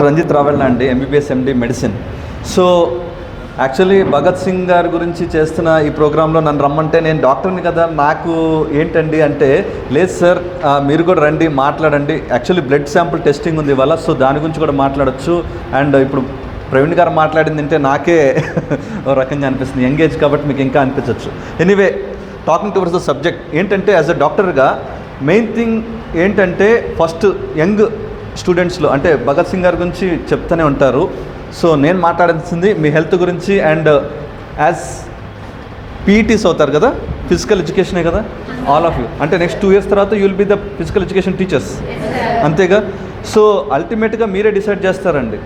Doctor Ranjith Ravella అండి MBBS MD medicine so actually Bhagat Singh గారి గురించి చేస్తున్న ఈ ప్రోగ్రాంలో నన్ను రమ్మంటే నేను డాక్టర్ని కదా నాకు ఏంటండి అంటే లేదు సార్ మీరు కూడా రండి మాట్లాడండి. యాక్చువల్లీ బ్లడ్ శాంపుల్ టెస్టింగ్ ఉంది ఇవాళ సో దాని గురించి కూడా మాట్లాడచ్చు. అండ్ ఇప్పుడు ప్రవీణ్ గారు మాట్లాడింది అంటే నాకే ఓ రకంగా అనిపిస్తుంది యంగేజ్ కాబట్టి మీకు ఇంకా అనిపించవచ్చు anyway talking towards the subject ఏంటంటే యాజ్ అ డాక్టర్గా మెయిన్ థింగ్ ఏంటంటే ఫస్ట్ యంగ్ స్టూడెంట్స్లో అంటే భగత్ సింగ్ గారి గురించి చెప్తూనే ఉంటారు. సో నేను మాట్లాడాల్సింది మీ హెల్త్ గురించి అండ్ యాజ్ పీఈటీస్ అవుతారు కదా ఫిజికల్ ఎడ్యుకేషనే కదా ఆల్ ఆఫ్ యూ అంటే నెక్స్ట్ టూ ఇయర్స్ తర్వాత you will be the physical education teachers అంతేగా? సో అల్టిమేట్గా మీరే డిసైడ్ చేస్తారండి.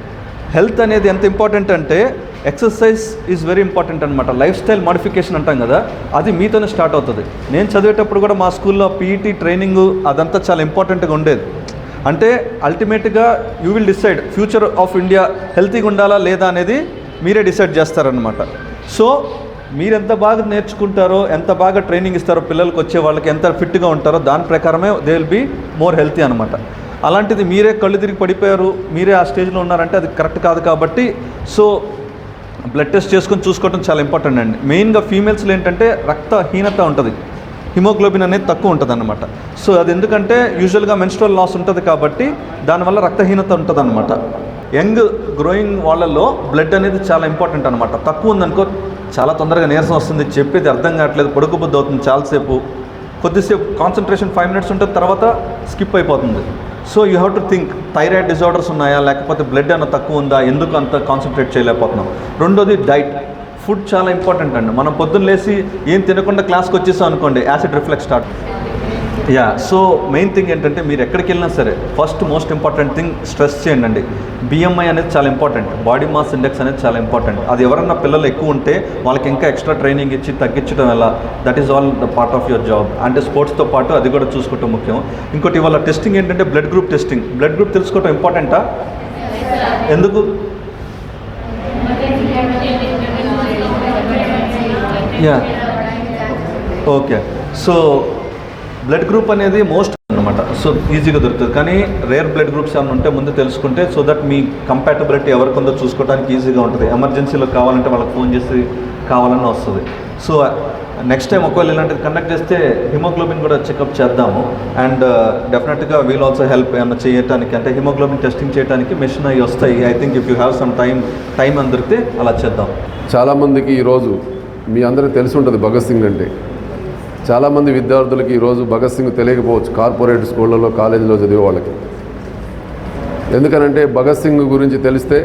హెల్త్ అనేది ఎంత ఇంపార్టెంట్ అంటే ఎక్సర్సైజ్ ఈజ్ వెరీ ఇంపార్టెంట్ అనమాట లైఫ్ స్టైల్ మాడిఫికేషన్ అంటాం కదా అది మీతోనే స్టార్ట్ అవుతుంది. నేను చదివేటప్పుడు కూడా మా స్కూల్లో పీఈటీ ట్రైనింగ్ అదంతా చాలా ఇంపార్టెంట్గా ఉండేది. అంటే అల్టిమేట్గా you will decide future of India హెల్తీగా ఉండాలా లేదా అనేది మీరే డిసైడ్ చేస్తారనమాట సో మీరు ఎంత బాగా నేర్చుకుంటారో ఎంత బాగా ట్రైనింగ్ ఇస్తారో పిల్లలకు వచ్చే వాళ్ళకి ఎంత ఫిట్గా ఉంటారో దాని ప్రకారమే they will be more healthy అనమాట అలాంటిది మీరే కళ్ళు తిరిగి పడిపోయారు మీరే ఆ స్టేజ్లో ఉన్నారంటే అది కరెక్ట్ కాదు కాబట్టి సో బ్లడ్ టెస్ట్ చేసుకొని చూసుకోవడం చాలా ఇంపార్టెంట్ అండి. మెయిన్గా ఫీమేల్స్లో ఏంటంటే రక్తహీనత ఉంటుంది. హిమోగ్లోబిన్ అనేది తక్కువ ఉంటుంది అనమాట సో అది ఎందుకంటే యూజువల్గా మెన్స్ట్రల్ లాస్ ఉంటుంది కాబట్టి దానివల్ల రక్తహీనత ఉంటుంది అనమాట యంగ్ గ్రోయింగ్ వాళ్ళల్లో బ్లడ్ అనేది చాలా ఇంపార్టెంట్ అనమాట తక్కువ ఉందనుకో చాలా తొందరగా నీరసం వస్తుంది చెప్పేది అర్థం కావట్లేదు పొడుకుబుద్ధి అవుతుంది చాలాసేపు. కొద్దిసేపు కాన్సన్ట్రేషన్ ఫైవ్ మినిట్స్ ఉంటే తర్వాత స్కిప్ అయిపోతుంది. So you have to think thyroid disorders ఉన్నాయా? లేకపోతే బ్లడ్ అన్న తక్కువ ఉందా? ఎందుకు అంత కాన్సన్ట్రేట్ చేయలేకపోతున్నాం? రెండోది డైట్. ఫుడ్ చాలా ఇంపార్టెంట్ అండి. మనం పొద్దున్న లేసి ఏం తినకుండా క్లాస్కి వచ్చేసాం అనుకోండి acid reflux start. Yeah so main thing ఏంటంటే మీరు ఎక్కడికి వెళ్ళినా సరే first most important thing stress చేయండి అండి. బిఎంఐ అనేది చాలా ఇంపార్టెంట్ బాడీ మాస్ ఇండెక్స్ అనేది చాలా ఇంపార్టెంట్ అది ఎవరన్నా పిల్లలు ఎక్కువ ఉంటే వాళ్ళకి ఇంకా ఎక్స్ట్రా ట్రైనింగ్ ఇచ్చి తగ్గించడం ఎలా? That is all the part of your job అంటే స్పోర్ట్స్తో పాటు అది కూడా చూసుకోవటం ముఖ్యం. ఇంకోటి ఇవాళ టెస్టింగ్ ఏంటంటే blood group testing blood group తెలుసుకోవటం ఇంపార్టెంటా ఎందుకు? Yeah okay so blood group అనేది మోస్ట్ అనమాట సో ఈజీగా దొరుకుతుంది. కానీ రేర్ బ్లడ్ గ్రూప్స్ ఏమైనా ఉంటే ముందు తెలుసుకుంటే సో దట్ మీ కంపాటబిలిటీ ఎవరికి ఉందో చూసుకోవడానికి ఈజీగా ఉంటుంది. ఎమర్జెన్సీలో కావాలంటే వాళ్ళకి ఫోన్ చేసి కావాలని వస్తుంది. సో నెక్స్ట్ టైం ఒకవేళ ఇలాంటిది కండక్ట్ చేస్తే హిమోగ్లోబిన్ కూడా చెకప్ చేద్దాము. అండ్ డెఫినెట్గా వీల్ ఆల్సో హెల్ప్ ఏమైనా చేయడానికి అంటే హిమోగ్లోబిన్ టెస్టింగ్ చేయడానికి మెషిన్ అవి వస్తాయి. I think if you have some time time అని దొరికితే అలా చేద్దాం. చాలామందికి ఈరోజు మీ అందరికీ తెలిసి ఉంటుంది భగత్ సింగ్ అంటే. చాలామంది విద్యార్థులకి ఈరోజు భగత్ సింగ్ తెలియకపోవచ్చు. కార్పొరేట్ స్కూళ్ళలో కాలేజీలో చదివే వాళ్ళకి. ఎందుకనంటే భగత్ సింగ్ గురించి తెలిస్తే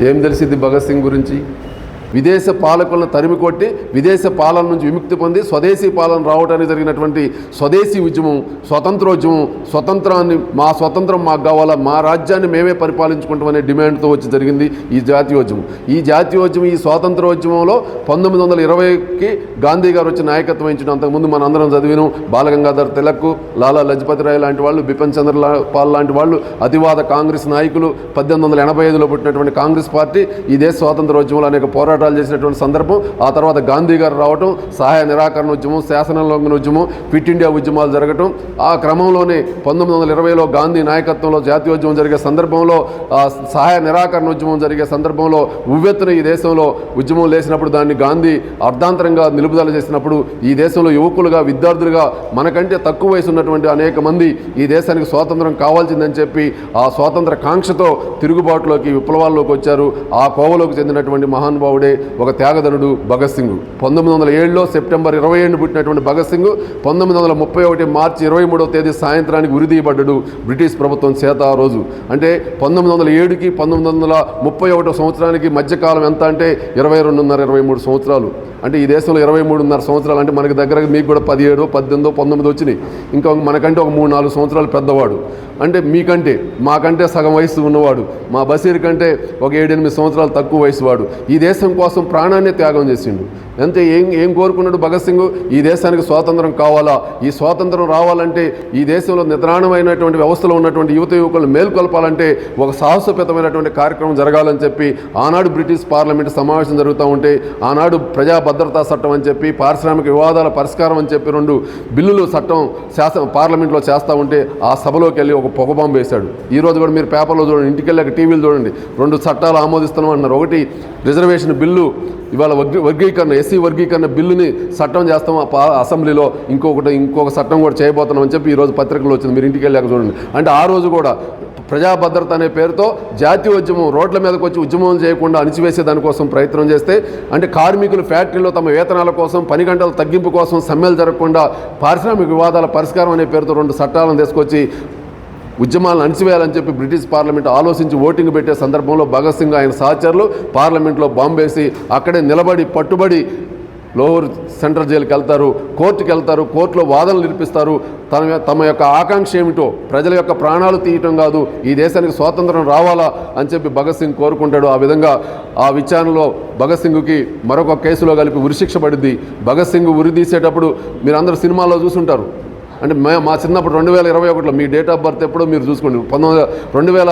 ఏం తెలిసింది భగత్ సింగ్ గురించి? విదేశ పాలకులను తరిమి కొట్టి విదేశ పాలన నుంచి విముక్తి పొంది స్వదేశీ పాలన రావడానికి జరిగినటువంటి స్వదేశీ ఉద్యమం స్వతంత్రోద్యమం స్వతంత్రాన్ని మా స్వతంత్రం మాకు కావాలా మా రాజ్యాన్ని మేమే పరిపాలించుకుంటామనే డిమాండ్తో వచ్చి జరిగింది ఈ జాతీయోద్యమం. ఈ జాతీయోద్యమం ఈ స్వాతంత్రోద్యమంలో పంతొమ్మిది వందల ఇరవైకి గాంధీ గారు వచ్చి నాయకత్వం వహించిన అంతకుముందు మన అందరం చదివినాం. బాలగంగాధర్ తిలక్ లాలా లజపతి రాయ్ లాంటి వాళ్ళు బిపిన్ చంద్రపాల్ పాల్ లాంటి వాళ్ళు అతివాద కాంగ్రెస్ నాయకులు పద్దెనిమిది వందల ఎనభై ఐదులో పుట్టినటువంటి కాంగ్రెస్ పార్టీ ఈ దేశ స్వాతంత్రోద్యమంలో అనేక పోరాటాలు చేసినటువంటి సందర్భం ఆ తర్వాత గాంధీ గారు రావటం సహాయ నిరాకరణ ఉద్యమం శాసనోల్లంఘన ఉద్యమం ఫిట్ ఇండియా ఉద్యమాలు జరగటం ఆ క్రమంలోనే పంతొమ్మిది వందల ఇరవైలో గాంధీ నాయకత్వంలో జాతీయోద్యమం జరిగే సందర్భంలో ఆ సహాయ నిరాకరణ ఉద్యమం జరిగే సందర్భంలో ఉవ్వెత్తున ఈ దేశంలో ఉద్యమం లేచినప్పుడు దాన్ని గాంధీ అర్ధాంతరంగా నిలుపుదల చేసినప్పుడు ఈ దేశంలో యువకులుగా విద్యార్థులుగా మనకంటే తక్కువ వయసు ఉన్నటువంటి అనేక మంది ఈ దేశానికి స్వాతంత్రం కావాల్సిందని చెప్పి ఆ స్వాతంత్ర కాంక్షతో తిరుగుబాటులోకి విప్లవాల్లోకి వచ్చారు. ఆ కోవలోకి చెందినటువంటి మహానుభావుడే ఒక త్యాగధనుడు భగత్ సింగ్. పంతొమ్మిది వందల ఏడులో సెప్టెంబర్ ఇరవై ఏడు పుట్టినటువంటి భగత్ సింగ్ పంతొమ్మిది వందల ముప్పై ఒకటి మార్చి ఇరవై మూడవ తేదీ సాయంత్రానికి ఉరిదీయబడ్డాడు బ్రిటిష్ ప్రభుత్వం చేత ఆ రోజు. అంటే పంతొమ్మిది వందల ఏడుకి పంతొమ్మిది వందల ముప్పై ఒకటో సంవత్సరానికి మధ్యకాలం ఎంత అంటే ఇరవై రెండున్నర ఇరవై మూడు సంవత్సరాలు. అంటే ఈ దేశంలో ఇరవై మూడున్నర సంవత్సరాలు అంటే మనకి దగ్గర మీకు కూడా పదిహేడు పద్దెనిమిదో పంతొమ్మిది వచ్చినాయి. ఇంకా మనకంటే ఒక మూడు నాలుగు సంవత్సరాలు పెద్దవాడు. అంటే మీకంటే మాకంటే సగం వయసు ఉన్నవాడు. మా బసీర్ కంటే ఒక ఏడెనిమిది సంవత్సరాలు తక్కువ వయసు వాడు. ఈ దేశం కోసం ప్రాణాన్ని త్యాగం చేసిండు. అంతే ఏం ఏం కోరుకున్నాడు భగత్ సింగ్? ఈ దేశానికి స్వాతంత్రం కావాలా? ఈ స్వాతంత్రం రావాలంటే ఈ దేశంలో నిద్రాణమైనటువంటి వ్యవస్థలో ఉన్నటువంటి యువత యువకులను మేల్కొల్పాలంటే ఒక సాహసోపేతమైనటువంటి కార్యక్రమం జరగాలని చెప్పి ఆనాడు బ్రిటిష్ పార్లమెంట్ సమావేశం జరుగుతూ ఉంటే ఆనాడు ప్రజా భద్రతా చట్టం అని చెప్పి పారిశ్రామిక వివాదాల పరిష్కారం అని చెప్పి రెండు బిల్లులు చట్టం శాసన పార్లమెంట్లో చేస్తూ ఉంటే ఆ సభలోకి వెళ్ళి ఒక పొగబాంబు వేశాడు. ఈరోజు కూడా మీరు పేపర్లో చూడండి ఇంటికి వెళ్ళాక టీవీలు చూడండి. రెండు చట్టాలు ఆమోదిస్తున్నాం అన్నారు ఒకటి రిజర్వేషన్ బిల్లు బిల్లు ఇవాళ వర్గీ వర్గీకరణ ఎస్సీ వర్గీకరణ బిల్లుని చట్టం చేస్తాం అసెంబ్లీలో ఇంకొకటి ఇంకొక చట్టం కూడా చేయబోతున్నాం అని చెప్పి ఈరోజు పత్రికలు వచ్చింది. మీరు ఇంటికి వెళ్ళాక చూడండి. అంటే ఆ రోజు కూడా ప్రజా భద్రత అనే పేరుతో జాతీయ ఉద్యమం రోడ్ల మీదకి వచ్చి ఉద్యమం చేయకుండా అణిచివేసే దానికోసం ప్రయత్నం చేస్తే అంటే కార్మికులు ఫ్యాక్టరీలో తమ వేతనాల కోసం పని గంటల తగ్గింపు కోసం సమ్మెలు జరగకుండా పారిశ్రామిక వివాదాల పరిష్కారం అనే పేరుతో రెండు చట్టాలను తీసుకొచ్చి ఉద్యమాలను అణిచివేయాలని చెప్పి బ్రిటిష్ పార్లమెంట్ ఆలోచించి ఓటింగ్ పెట్టే సందర్భంలో భగత్ సింగ్ ఆయన సహచరులు పార్లమెంట్లో బాంబేసి అక్కడే నిలబడి పట్టుబడి లోవర్ సెంట్రల్ జైలుకి వెళ్తారు కోర్టుకి వెళ్తారు కోర్టులో వాదనలు నిలిపిస్తారు తన తమ యొక్క ఆకాంక్ష ఏమిటో ప్రజల యొక్క ప్రాణాలు తీయటం కాదు ఈ దేశానికి స్వాతంత్రం రావాలా అని చెప్పి భగత్ సింగ్ కోరుకుంటాడు. ఆ విధంగా ఆ విచారణలో భగత్ సింగ్కి మరొక కేసులో కలిపి ఉరిశిక్ష పడింది. భగత్ సింగ్ ఉరి తీసేటప్పుడు మీరు అందరూ సినిమాల్లో చూసుంటారు. అంటే మే మా చిన్నప్పుడు రెండు వేల ఇరవై ఒకటిలో మీ డేట్ ఆఫ్ బర్త్ ఎప్పుడో మీరు చూసుకోండి. పంతొమ్మిది రెండు వేల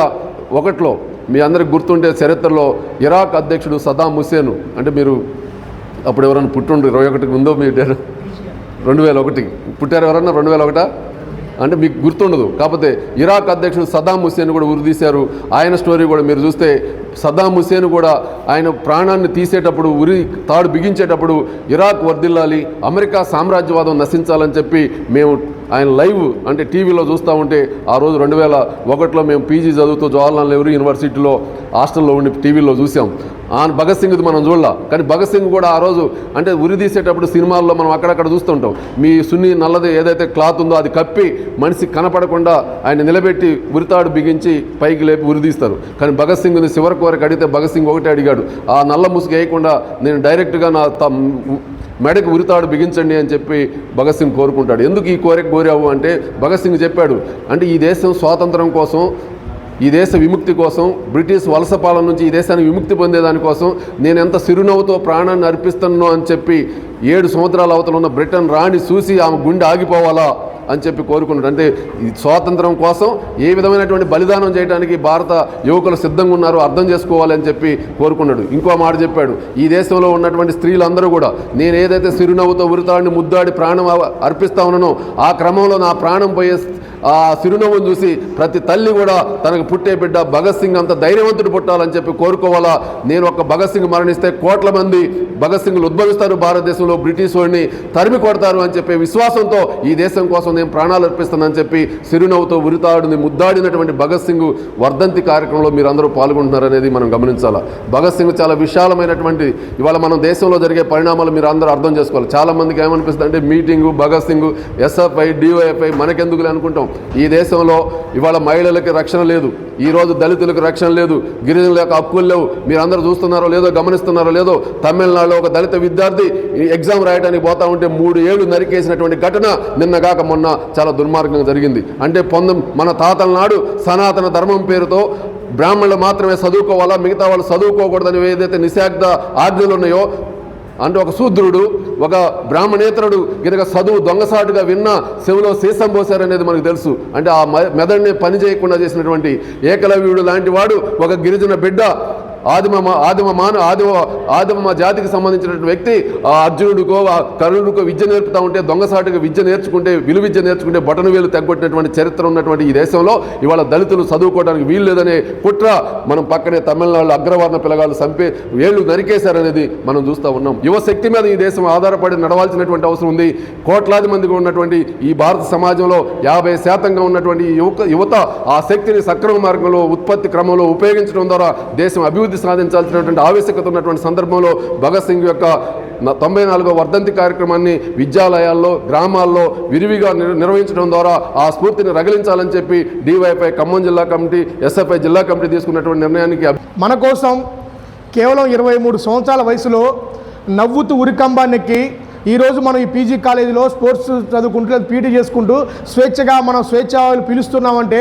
ఒకటిలో మీ అందరికి గుర్తుంటే చరిత్రలో ఇరాక్ అధ్యక్షుడు సదాం హుసేన్ అంటే మీరు అప్పుడు ఎవరైనా పుట్టుండ్రు? ఇరవై ఒకటికి ఉందో మీ డేట్ రెండు వేల ఒకటి. పుట్టారు ఎవరన్నా? రెండు వేల ఒకటా? అంటే మీకు గుర్తుండదు. కాకపోతే ఇరాక్ అధ్యక్షుడు సదాం హుస్సేన్ కూడా ఉరిదీశారు ఆయన స్టోరీ కూడా మీరు చూస్తే సదాం హుసేన్ కూడా ఆయన ప్రాణాన్ని తీసేటప్పుడు ఉరి తాడు బిగించేటప్పుడు ఇరాక్ వర్దిల్లాలి అమెరికా సామ్రాజ్యవాదం నశించాలని చెప్పి మేము ఆయన లైవ్ అంటే టీవీలో చూస్తూ ఉంటే ఆ రోజు రెండు వేల ఒకటిలో మేము పీజీ చదువుతూ జవహర్లాల్ నెహ్రూ యూనివర్సిటీలో హాస్టల్లో ఉండి టీవీలో చూసాం. ఆయన భగత్ సింగ్ది మనం చూడలా. కానీ భగత్ సింగ్ కూడా ఆ రోజు అంటే ఉరి తీసేటప్పుడు సినిమాల్లో మనం అక్కడక్కడ చూస్తుంటాం. మీ సున్ని నల్లది ఏదైతే క్లాత్ ఉందో అది కప్పి మనిషి కనపడకుండా ఆయన నిలబెట్టి ఉరితాడు బిగించి పైకి లేపి ఉరిదీస్తారు కానీ భగత్ సింగ్ని చివరకు వరకు అడిగితే భగత్ సింగ్ ఒకటే అడిగాడు ఆ నల్ల ముసుగు వేయకుండా నేను డైరెక్ట్గా నా త- మెడకు ఉరితాడు బిగించండి అని చెప్పి భగత్ సింగ్ కోరుకుంటాడు. ఎందుకు ఈ కోరిక కోరావు అంటే భగత్ సింగ్ చెప్పాడు అంటే ఈ దేశం స్వాతంత్రం కోసం ఈ దేశ విముక్తి కోసం బ్రిటిష్ వలస పాలన నుంచి ఈ దేశాన్ని విముక్తి పొందేదానికోసం నేను ఎంత సిరునవ్వుతో ప్రాణాన్ని అర్పిస్తున్నానో అని చెప్పి ఏడు సంవత్సరాల అవతల ఉన్న బ్రిటన్ రాణి చూసి ఆమె గుండె ఆగిపోవాలా? అని చెప్పి కోరుకున్నాడు. అంటే స్వాతంత్రం కోసం ఏ విధమైనటువంటి బలిదానం చేయడానికి భారత యువకులు సిద్ధంగా ఉన్నారో అర్థం చేసుకోవాలి అని చెప్పి కోరుకున్నాడు. ఇంకో మాట చెప్పాడు. ఈ దేశంలో ఉన్నటువంటి స్త్రీలందరూ కూడా నేను ఏదైతే సిరునవ్వుతో ఉరితాడిని ముద్దాడి ప్రాణం అర్పిస్తా ఉన్నానో ఆ క్రమంలో నా ప్రాణం పోయే ఆ చిరునవ్వును చూసి ప్రతి తల్లి కూడా తనకు పుట్టే బిడ్డ భగత్ సింగ్ అంత ధైర్యవంతుడు పుట్టాలని చెప్పి కోరుకోవాలా? నేను ఒక భగత్ సింగ్ మరణిస్తే కోట్ల మంది భగత్ సింగ్లు ఉద్భవిస్తారు భారతదేశంలో బ్రిటిష్ వాడిని తరిమి కొడతారు అని చెప్పే విశ్వాసంతో ఈ దేశం కోసం నేను ప్రాణాలు అర్పిస్తానని చెప్పి చిరునవ్వుతో ఉరితాడుని ముద్దాడినటువంటి భగత్ సింగ్ వర్ధంతి కార్యక్రమంలో మీరు అందరూ పాల్గొంటున్నారు అనేది మనం గమనించాలా? భగత్ సింగ్ చాలా విశాలమైనటువంటి ఇవాళ మనం దేశంలో జరిగే పరిణామాలు మీరు అందరూ అర్థం చేసుకోవాలి. చాలామందికి ఏమనిపిస్తుంది అంటే meeting Bhagat Singh SFI DYFI మనకెందుకులే అనుకుంటాం. ఈ దేశంలో ఇవాళ మహిళలకి రక్షణ లేదు. ఈరోజు దళితులకు రక్షణ లేదు. గిరిజనుల యొక్క హక్కులు లేవు. మీరందరూ చూస్తున్నారో లేదో గమనిస్తున్నారో లేదో తమిళనాడులో ఒక దళిత విద్యార్థి ఈ ఎగ్జామ్ రాయడానికి పోతా ఉంటే మూడు ఏళ్ళు నరికేసినటువంటి ఘటన నిన్నగాక మొన్న చాలా దుర్మార్గంగా జరిగింది. అంటే పొందం మన తాతల నాడు సనాతన ధర్మం పేరుతో బ్రాహ్మణులు మాత్రమే చదువుకోవాలా మిగతా వాళ్ళు చదువుకోకూడదని ఏదైతే నిశాగ్ధ ఆజ్ఞలు ఉన్నాయో అంటే ఒక శూద్రుడు ఒక బ్రాహ్మణేతరుడు గినక చదువు దొంగసాటుగా విన్న చెవిలో సీసం పోశారనేది మనకు తెలుసు. అంటే ఆ మె- మెదడుని పని చేయకుండా చేసినటువంటి ఏకలవ్యుడు లాంటి వాడు ఒక గిరిజన బిడ్డ ఆదిమ మా- ఆదిమ మాన ఆదిమ ఆదిమ జాతికి సంబంధించినటువంటి వ్యక్తి ఆ అర్జునుడికో ఆ కరుణుడికో విద్య నేర్పుతా ఉంటే దొంగసాటుగా విద్య నేర్చుకుంటే విలు విద్య నేర్చుకుంటే బటను వేలు తగ్గొట్టినటువంటి చరిత్ర ఉన్నటువంటి ఈ దేశంలో ఇవాళ దళితులు చదువుకోవడానికి వీలు లేదనే కుట్ర మనం పక్కనే తమిళనాడు అగ్రవర్ణ పిల్లగాళ్ళు చంపే వేళ్ళు నరికేశారనేది మనం చూస్తూ ఉన్నాం. యువశక్తి మీద ఈ దేశం ఆధారపడి నడవాల్సినటువంటి అవసరం ఉంది. కోట్లాది మందికి ఉన్నటువంటి ఈ భారత సమాజంలో యాభై శాతంగా ఉన్నటువంటి యువత యువత ఆ శక్తిని సక్రమ మార్గంలో ఉత్పత్తి క్రమంలో ఉపయోగించడం ద్వారా దేశం అభివృద్ధి సాధించాల్సినటువంటి ఆవశ్యకత ఉన్నటువంటి సందర్భంలో భగత్ సింగ్ యొక్క తొంభై నాలుగో వర్ధంతి కార్యక్రమాన్ని విద్యాలయాల్లో గ్రామాల్లో విరివిగా నిర్వహించడం ద్వారా ఆ స్ఫూర్తిని రగిలించాలని చెప్పి డివైఎఫ్ఐ ఖమ్మం జిల్లా కమిటీ ఎస్ఎఫ్ఐ జిల్లా కమిటీ తీసుకున్నటువంటి నిర్ణయానికి మన కోసం కేవలం ఇరవై మూడు సంవత్సరాల వయసులో నవ్వుతూ ఉరికంబాన్నెక్కి ఈ రోజు మనం ఈ పీజీ కాలేజీలో స్పోర్ట్స్ చదువుకుంటూ లేదా పీటీ చేసుకుంటూ స్వేచ్ఛగా మనం స్వేచ్ఛ పిలుస్తున్నామంటే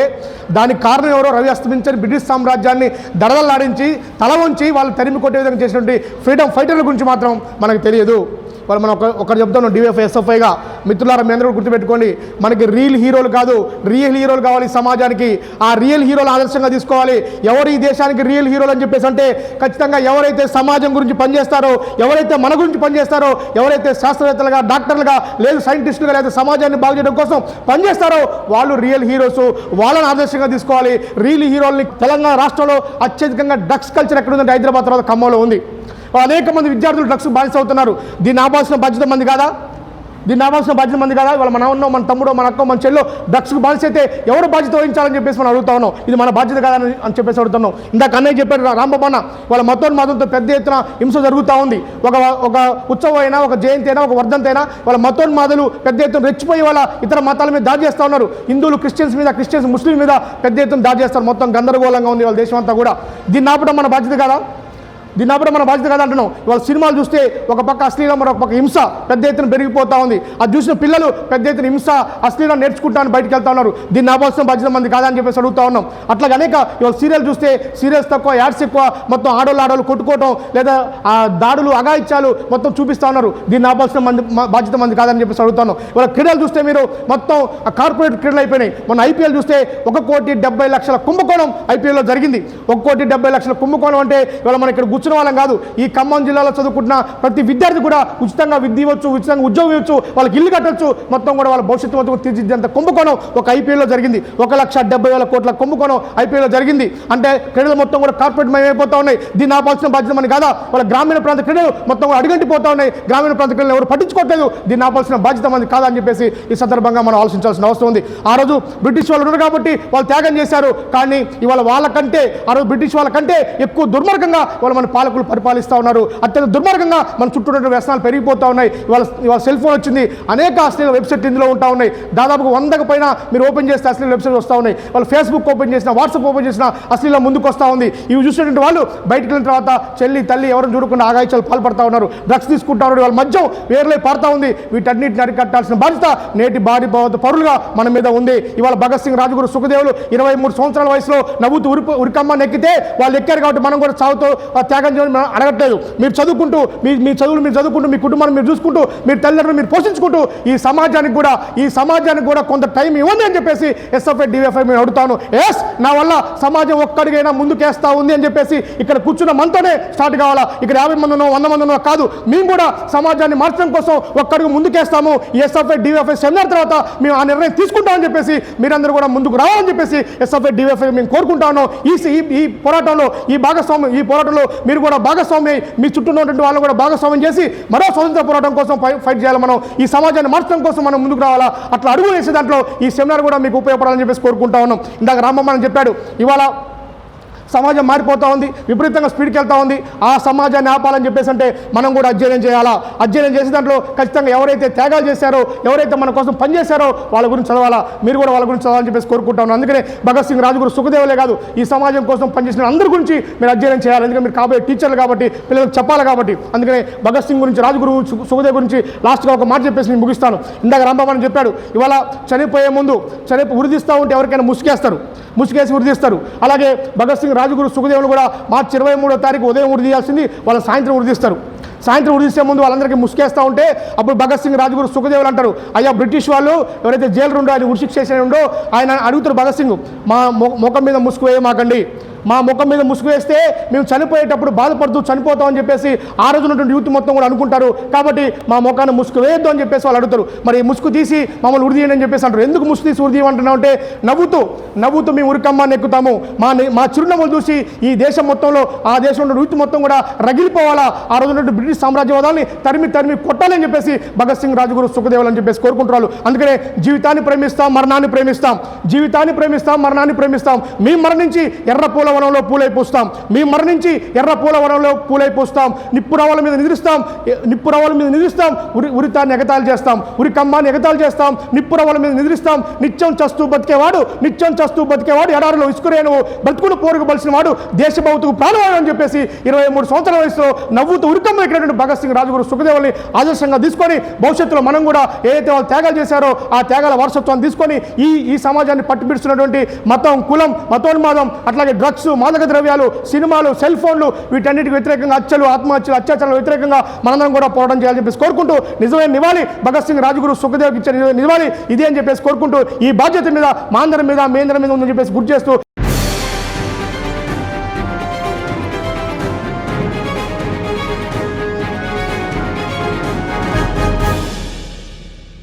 దానికి కారణం ఎవరో రవి అస్తమించని బ్రిటిష్ సామ్రాజ్యాన్ని దడదలాడించి తల వంచి వాళ్ళు తరిమి కొట్టే విధంగా చేసినటువంటి ఫ్రీడమ్ ఫైటర్ల గురించి మాత్రం మనకు తెలియదు. వాళ్ళు మనం ఒక ఒకటి చెప్తున్నాం డివైఎఫ్ ఎస్ఎఫ్ఐగా మిత్రులారా మీ అందరూ గుర్తుపెట్టుకోండి మనకి రియల్ హీరోలు కాదు రియల్ హీరోలు కావాలి సమాజానికి. ఆ రియల్ హీరోలు ఆదర్శంగా తీసుకోవాలి. ఎవరు ఈ దేశానికి రియల్ హీరోలు అని చెప్పేసి అంటే ఖచ్చితంగా ఎవరైతే సమాజం గురించి పనిచేస్తారో ఎవరైతే మన గురించి పనిచేస్తారో ఎవరైతే శాస్త్రవేత్తలుగా డాక్టర్లుగా లేదు సైంటిస్టులుగా లేదా సమాజాన్ని బాగు చేయడం కోసం పనిచేస్తారో వాళ్ళు రియల్ హీరోస్ వాళ్ళని ఆదర్శంగా తీసుకోవాలి. రియల్ హీరోల్ని తెలంగాణ రాష్ట్రంలో అత్యధికంగా డ్రగ్స్ కల్చర్ ఎక్కడ ఉందంటే హైదరాబాద్ తర్వాత ఖమ్మంలో ఉంది. అనేక మంది విద్యార్థులు డ్రగ్స్ బానిస అవుతున్నారు. దీన్ని ఆపాల్సిన బాధ్యత మంది కాదా? దీన్ని ఆపాల్సిన బాధ్యత మంది కదా? వాళ్ళ మన ఉన్నో మన తమ్ముడో మన అక్క మన చెల్లో డ్రగ్స్కి బాధ్యత అయితే ఎవరు బాధ్యత వహించాలని చెప్పేసి మనం అడుగుతా ఉన్నాం. ఇది మన బాధ్యత కాదని అని చెప్పేసి అడుగుతున్నాం ఇందాక అన్నయ్య చెప్పారు రాంబాబన్న వాళ్ళ మతోన్మాదంతో పెద్ద ఎత్తున హింస జరుగుతూ ఉంది. ఒక ఒక ఉత్సవం అయినా ఒక జయంతి అయినా ఒక వర్ధంతి అయినా వాళ్ళ మతోన్మాదులు పెద్ద ఎత్తున రెచ్చిపోయి వాళ్ళ ఇతర మతాల మీద దాడి చేస్తూ ఉన్నారు. హిందువులు క్రిస్టియన్స్ మీద క్రిస్టియన్స్ ముస్లిం మీద పెద్ద ఎత్తున దాడి చేస్తారు. మొత్తం గందరగోళంగా ఉంది వాళ్ళ దేశం అంతా కూడా. దీన్ని ఆపడం మన బాధ్యత కదా? దీన్ని ఆపడం మన బాధ్యత కాదు అంటున్నాం ఇవాళ సినిమాలు చూస్తే ఒక పక్క అశ్లీలం మరొక పక్క హింస పెద్ద ఎత్తున పెరిగిపోతా ఉంది. అది చూసిన పిల్లలు పెద్ద ఎత్తున హింస అశ్లీలం నేర్చుకుంటాను బయటకు వెళ్తా ఉన్నారు. దీన్ని ఆపాల్సిన బాధ్యత మంది కాదని చెప్పేసి అడుగుతా ఉన్నాం. అట్లాగే అనేక ఇవాళ సీరియల్ చూస్తే సీరియల్స్ తక్కువ యాడ్స్ ఎక్కువ మొత్తం ఆడోళ్ళు ఆడోళ్ళు కొట్టుకోవటం లేదా ఆ దాడులు అగాయిత్యాలు మొత్తం చూపిస్తా ఉన్నారు. దీన్ని ఆపాల్సిన మంది బాధ్యత మంది కాదని చెప్పేసి అడుగుతాను ఇవాళ క్రీడలు చూస్తే మీరు మొత్తం కార్పొరేట్ క్రీడలు అయిపోయినాయి. మొన్న ఐపీఎల్ చూస్తే ఒక కోటి డెబ్బై లక్షల కుంభకోణం ఐపీఎల్లో జరిగింది. ఒక కోటి డెబ్బై లక్షల కుంభకోణం అంటే ఇవాళ మన ఇక్కడ కూర్చున్న వాళ్ళం కాదు. ఈ ఖమ్మం జిల్లాలో చదువుకుంటున్న ప్రతి విద్యార్థి కూడా ఉచితంగా విద్య ఇవ్వచ్చు ఉచితంగా ఉద్యోగం ఇవ్వచ్చు వాళ్ళకి ఇల్లు కట్టొచ్చు. మొత్తం కూడా వాళ్ళ భవిష్యత్తు మొత్తం తీర్చిదిద్దేంత కుంభకోణం ఒక ఐపీఎల్లో జరిగింది. ఒక లక్ష డెబ్బై వేల కోట్ల కుంభకోణం ఐపీఎల్లో జరిగింది. అంటే క్రీడలు మొత్తం కూడా కార్పొరేట్ అయిపోతా ఉన్నాయి. దీన్ని ఆపాల్సిన బాధ్యత మనకి కాదా? వాళ్ళ గ్రామీణ ప్రాంత క్రీడలు మొత్తం కూడా అడుగంటిపోతా ఉన్నాయి. గ్రామీణ ప్రాంత క్రీడలు ఎవరు పట్టించుకోవట్లేదు దీన్ని ఆపాల్సిన బాధ్యత మనది కాదా అని చెప్పేసి ఈ సందర్భంగా మనం ఆలోచించాల్సిన అవసరం ఉంది. ఆ రోజు బ్రిటిష్ వాళ్ళు ఉన్నారు కాబట్టి వాళ్ళు త్యాగం చేశారు. కానీ ఇవాళ వాళ్ళకంటే ఆ రోజు బ్రిటిష్ వాళ్ళకంటే ఎక్కువ దుర్మార్గంగా వాళ్ళు మన పాలకులు పరిపాలిస్తూ ఉన్నారు. అత్యంత దుర్మార్గంగా మన చుట్టూ వ్యసనాలు పెరిగిపోతూ ఉన్నాయి. ఇవాళ ఇవాళ సెల్ ఫోన్ వచ్చింది. అనేక అశ్లీల వెబ్సైట్ ఇందులో ఉంటా ఉన్నాయి. దాదాపు వందకు పైన మీరు ఓపెన్ చేస్తే అశ్లీల వెబ్సైట్ వస్తూ ఉన్నాయి. వాళ్ళు ఫేస్బుక్ ఓపెన్ చేసిన వాట్సాప్ ఓపెన్ చేసిన అశ్లీల ముందుకు వస్తూ ఉంది. ఇవి చూసినటువంటి వాళ్ళు బయటికి వెళ్ళిన తర్వాత చెల్లి తల్లి ఎవరు చూడకుండా ఆగాయిచాలు పాల్పడతా ఉన్నారు. డ్రగ్స్ తీసుకుంటారు వాళ్ళ మధ్య వేర్లే పారుతా ఉంది. వీటన్నిటిని అరికట్టాల్సిన బాధ్యత నేటి బారి పరులుగా మన మీద ఉంది. ఇవాళ భగత్ సింగ్ రాజగురు సుఖదేవులు ఇరవై మూడు సంవత్సరాల వయసులో నవ్వుతూ ఉరి ఉరికమ్మ నెక్కితే వాళ్ళు ఎక్కారు కాబట్టి మనం కూడా చావుతో త్యాగం చేయడం మనం అడగట్లేదు. మీరు చదువుకుంటూ మీ మీ చదువులు మీరు చదువుకుంటూ మీ కుటుంబాన్ని మీరు చూసుకుంటూ మీరు తల్లిదండ్రులు మీరు పోషించుకుంటూ ఈ సమాజానికి కూడా ఈ సమాజానికి కూడా కొంత టైం ఇవ్వండి అని చెప్పేసి ఎస్ఎఫ్ఐ డిఎఫ్ఐ మేము అడుగుతాను. ఎస్ నా వల్ల సమాజం ఒక్కడిగైనా ముందుకేస్తా ఉంది అని చెప్పేసి ఇక్కడ కూర్చున్న మనతోనే స్టార్ట్ కావాలా? ఇక్కడ యాభై మందినో వంద మందినో కాదు. మేము కూడా సమాజాన్ని మార్చడం కోసం ఒక్కడికి ముందుకేస్తాము. ఎస్ఎఫ్ఐ డిఎఫ్ఐ సెమినార్ తర్వాత మేము ఆ నిర్ణయం తీసుకుంటామని చెప్పేసి మీరందరూ కూడా ముందుకు రావాలని చెప్పేసి ఎస్ఎఫ్ఐ డిఎఫ్ఐ మేము కోరుకుంటాను. ఈ ఈ ఈ పోరాటంలో ఈ భాగస్వామ్యం ఈ పోరాటంలో మీరు కూడా భాగస్వామి మీ చుట్టూ ఉన్నటువంటి వాళ్ళు కూడా భాగస్వామ్యం చేసి మరో స్వతంత్ర పోరాటం కోసం ఫై- ఫైట్ చేయాలి మనం. ఈ సమాజాన్ని మార్చడం కోసం మనం ముందుకు రావాలా? అట్లా అడుగు వేసే దాంట్లో ఈ సెమినార్ కూడా మీకు ఉపయోగపడాలని చెప్పేసి కోరుకుంటా ఉన్నాం. ఇందాక రామమ్మ చెప్పాడు ఇవాళ సమాజం మారిపోతూ ఉంది విపరీతంగా స్పీడ్కి వెళ్తా ఉంది. ఆ సమాజాన్ని ఆపాలని చెప్పేసి అంటే మనం కూడా అధ్యయనం చేయాలా? అధ్యయనం చేసే దాంట్లో ఖచ్చితంగా ఎవరైతే త్యాగాలు చేశారో ఎవరైతే మన కోసం పనిచేశారో వాళ్ళ గురించి చదవాలా? మీరు కూడా వాళ్ళ గురించి చదవాలని చెప్పేసి కోరుకుంటాను అందుకనే భగత్ సింగ్ రాజుగురు సుఖదేవులే కాదు ఈ సమాజం కోసం పనిచేసిన అందరి గురించి మీరు అధ్యయనం చేయాలి. ఎందుకంటే మీరు కాబోయే టీచర్లు కాబట్టి పిల్లలకు చెప్పాలి కాబట్టి. అందుకనే భగత్ సింగ్ గురించి రాజుగురు సుఖదేవ్ గురించి లాస్ట్గా ఒక మాట చెప్పేసి నేను ముగిస్తాను. ఇందాక రాంబాబు చెప్పాడు ఇవాళ చనిపోయే ముందు చనిపో ఉరిదిస్తూ ఉంటే ఎవరికైనా ముసుకేస్తారు ముసుగేసి ఉరిదిస్తారు అలాగే భగత్ సింగ్ రాజుగురు సుఖదేవులు కూడా మార్చి ఇరవై మూడో తారీఖు ఉదయం ఉడిదీయాల్సింది వాళ్ళు సాయంత్రం ఉడిదిస్తారు సాయంత్రం ఉడిసే ముందు వాళ్ళందరికీ ముసుకేస్తూ ఉంటే అప్పుడు భగత్ సింగ్ రాజుగురు సుఖదేవులు అంటారు అయ్యా బ్రిటిష్ వాళ్ళు ఎవరైతే జైలు ఉండో ఆయన ఉడిశిక్ష చేసిన ఉండో ఆయన అడుగుతారు భగత్ సింగ్ మా ముఖం మీద ముసుగు వేయమాకండి. మా ముఖం మీద ముసుగు వేస్తే మేము చనిపోయేటప్పుడు బాధపడుతూ చనిపోతామని చెప్పేసి ఆ రోజు ఉన్నటువంటి యూత్ మొత్తం కూడా అనుకుంటారు. కాబట్టి మా ముఖాన్ని ముసుగు వేయొద్దు అని చెప్పేసి వాళ్ళు అడుగుతారు. మరి ముసుగు తీసి మమ్మల్ని ఉరిదీయండి అని చెప్పేసి అంటారు. ఎందుకు ముసుగు తీసి ఉరిదీయమంటున్నాం అంటే నవ్వుతూ నవ్వుతూ మేము ఉరికమ్మాన్ని ఎక్కుతాము. మా మా చిరునవ్వులు చూసి ఈ దేశం మొత్తంలో ఆ దేశంలో యూత్ మొత్తం కూడా రగిలిపోవాలా? ఆ రోజు ఉన్నటువంటి బ్రిటిష్ సామ్రాజ్యవాదాన్ని తరిమి తరిమి కొట్టాలని చెప్పేసి భగత్ సింగ్ రాజుగురు సుఖదేవులు అని చెప్పేసి కోరుకుంటున్నారు. అందుకనే జీవితాన్ని ప్రేమిస్తాం మరణాన్ని ప్రేమిస్తాం. జీవితాన్ని ప్రేమిస్తాం మరణాన్ని ప్రేమిస్తాం. మేము మరణించి ఎర్ర పూల పూల వనంలో పూలైపోస్తాం. మేము మరణించి ఎర్ర పూల వనంలో పూలైపోస్తాం. నిప్పు రవ్వల మీద నిద్రిస్తాం. నిప్పు రవ్వల మీద నిద్రిస్తాం. ఉరి ఉరితాన్ని ఎగతాలు చేస్తాం. ఉరి కమ్మాన్ని ఎగతాలు చేస్తాం. నిప్పు రవ్వల మీద నిద్రిస్తాం. నిత్యం చస్తూ బతికేవాడు నిత్యం చస్తూ బతికేవాడు ఎడారిలో ఇసుకురేను బ్రతుకును పోరుకు బలిసిన వాడు దేశభౌతుకు ప్రాణవాడు అని చెప్పేసి ఇరవై మూడు సంవత్సరాల వయసులో నవ్వుతూ ఉరికమ్మ ఎక్కినటువంటి భగత్ సింగ్ రాజుగురు సుఖదేవుల్ని ఆదర్శంగా తీసుకొని భవిష్యత్తులో మనం కూడా ఏదైతే వాళ్ళు త్యాగాలు చేశారో ఆ త్యాగాల వారసత్వాన్ని తీసుకొని ఈ ఈ సమాజాన్ని పట్టుపిడుస్తున్నటువంటి మతం కులం మతోన్మాదం అట్లాగే డ్రగ్స్ మాదక ద్రవ్యాలు సినిమాలు సెల్ ఫోన్లు వీటన్నిటికి వ్యతిరేకంగా హత్యలు ఆత్మహత్యలు అత్యాచారాలకు వ్యతిరేకంగా మనందరం కూడా పోరాటం చేయాలని చెప్పేసి కోరుకుంటూ నిజమైన నివాళి. భగత్ సింగ్ రాజగురు సుఖదేవ్కి ఇచ్చిన నివాళి. ఇదే అని చెప్పేసి కోరుకుంటూ ఈ బాధ్యత మీద మాందరం మీద మేందరం మీద ఉందని చెప్పేసి గుర్తు చేస్తూ